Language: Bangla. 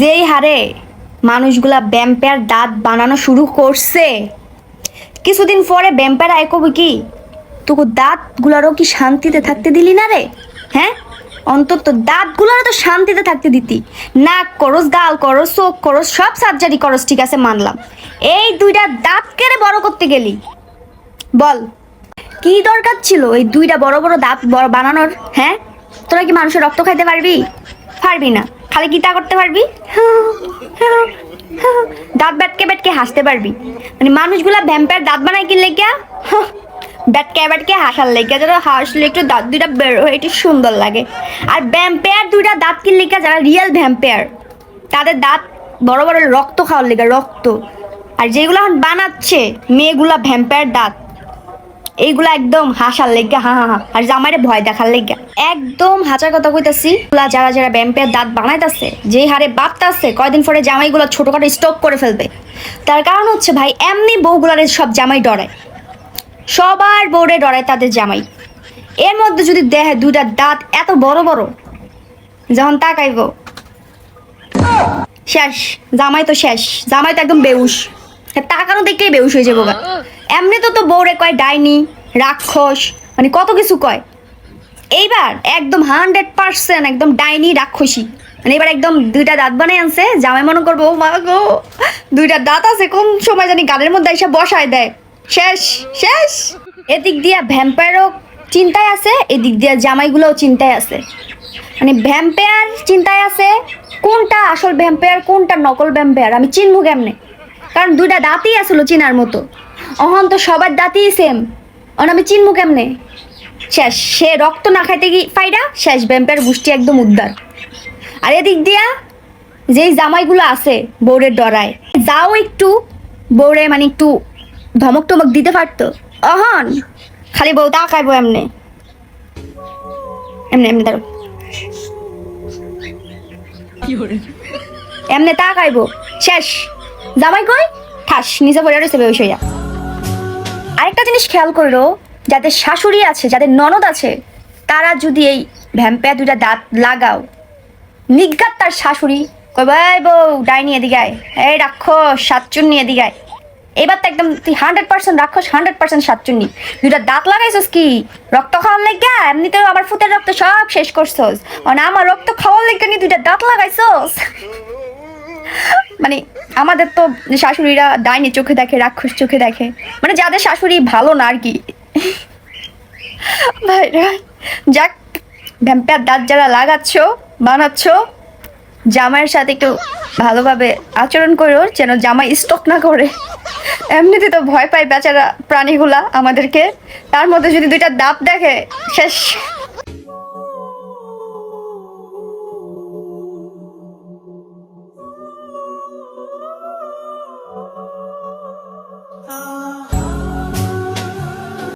যেই হারে মানুষগুলা ব্যাম্পের দাঁত বানানো শুরু করছে। কিছুদিন পরে ব্যাম্পের আয় কবি কি? তোকে দাঁতগুলারও কি শান্তিতে থাকতে দিলি না রে? হ্যাঁ? অন্তত দাঁতগুলারও তো শান্তিতে থাকতে দিতি। নাক করস, গাল করস, চোখ করস, সব সার্জারি করস, ঠিক আছে, মানলাম। এই দুইটা দাঁত কেড়ে বড় করতে গেলি। বল, কি দরকার ছিল এই দুইটা বড় বড় দাঁত বানানোর? হ্যাঁ? তোরা কি মানুষের রক্ত খাইতে পারবি? পারবি না। খালি গীতা করতে পারবি? দাঁত ব্যাটকে ব্যাটকে হাসতে পারবি। মানে মানুষগুলা ভ্যাম্পায়ার দাঁত বানায় কি লেগিয়া? ব্যাটকে ব্যাটকে হাসার লেগে যারা হাসলে একটু দাঁত দুইটা বের হয়ে, একটু সুন্দর লাগে। আর ভ্যাম্পায়ার দুইটা দাঁত কি লেগে যারা রিয়েল ভ্যাম্পায়ার, তাদের দাঁত বড় বড় রক্ত খাওয়ার লেগে রক্ত। আর যেগুলো এখন বানাচ্ছে, মেয়েগুলা ভ্যাম্পায়ার দাঁত। এইগুলা একদম হাসার লেগে, হা হা হা। আর জামাইরে ভয় দেখার লেগে। একদম হাজার কথা কইতাছি যারা যারা ব্যাম্পের দাঁত বানাইতাছে, যে হারে বাড়তাছে কয়দিন পরে জামাইগুলো ছোটখাটো স্টপ করে ফেলবে। তার কারণ হচ্ছে ভাই, এমনি বউগুলারে সব জামাই ডরায়। সবার বউরে ডরায় তাদের জামাই। এর মধ্যে যদি দেখে দুইটা দাঁত এত বড় বড়, যখন তাকাইব, শেষ, জামাই তো শেষ, জামাই তো একদম বেউস। তাকানো দেখলেই বেউস হয়ে যাব এমনি তো তো বউরে কয়, ডাইনি রাক্ষস মানে কত কিছু কয়। এইবার একদম হান্ড্রেড পার্সেন্ট একদম ডাইনি রাক্ষসী। মানে এবার একদম দুইটা দাঁত বানাই আনছে, জামাই মনে করব, ও মা গো, দুইটা দাঁত আছে, কোন সময় জানি গালের মধ্যে এসে বসায় দেয়। শেষ শেষ। এদিক দিয়া ভ্যাম্পায়ারও চিন্তায় আছে, এদিক দিয়া জামাইগুলোও চিন্তায় আছে। মানে ভ্যাম্পায়ার চিন্তায় আছে, কোনটা আসল ভ্যাম্পায়ার কোনটা নকল ভ্যাম্পায়ার আমি চিনবো কেমনে? কারণ দুইটা দাঁতই আসলো চিনার মতো। অহন তো সবার দাঁতই সেম অন আমি চিনবো কেমনে? শেষ সে রক্ত না খাইতে গিয়ে ফাইডা? শেষ ব্যাম্পের গোষ্ঠী একদম উদ্ধার। আর এদিক দিয়া যেই জামাইগুলো আছে বৌরের ডরায় যাও একটু বৌরে মানে একটু ধমক টমক দিতে পারতো? অহন খালি বউ তাকাইবো এমনে। এমনি এমনি দাঁড়ো এমনি তাকাইবো শেষ জামাই কই? ঠাস নিচে পড়ে রয়েছে বেউস হইয়া। আরেকটা জিনিস খেয়াল করল যাদের শাশুড়ি আছে, যাদের ননদ আছে, তারা যদি এই ভ্যাম্পায়ার দুইটা দাঁত লাগাও, নিজ্ঞাত তার শাশুড়ি কই ভাই বউ ডাইনি এদিকে আয়। এই রাক্ষস সাতচুন্নি এদিকে আয়। এবার তো একদম তুই হান্ড্রেড পার্সেন্ট রাক্ষস হান্ড্রেড পার্সেন্ট সাতচুন্নি। দুইটা দাঁত লাগাইছস কি? রক্ত খাওয়ার লেগে? এমনিতেও আমার ফুতের রক্ত সব শেষ করছস। মানে আমার রক্ত খাওয়ার লেগে নি দুইটা দাঁত লাগাইছস? মানে আমাদের তো শাশুড়িরা ডাইনি চোখে দেখে, রাক্ষস চোখে দেখে। মানে যাদের শাশুড়ি ভালো না আর কি। যাক, ভ্যাম্পায়ার দাঁত যারা লাগাচ্ছ, বানাচ্ছ, জামাইয়ের সাথে একটু ভালোভাবে আচরণ করো, যেন জামাই স্টক না করে। এমনিতে তো ভয় পায় বেচারা প্রাণীগুলা আমাদেরকে। তার মধ্যে যদি দুইটা দাঁত দেখে, শেষ।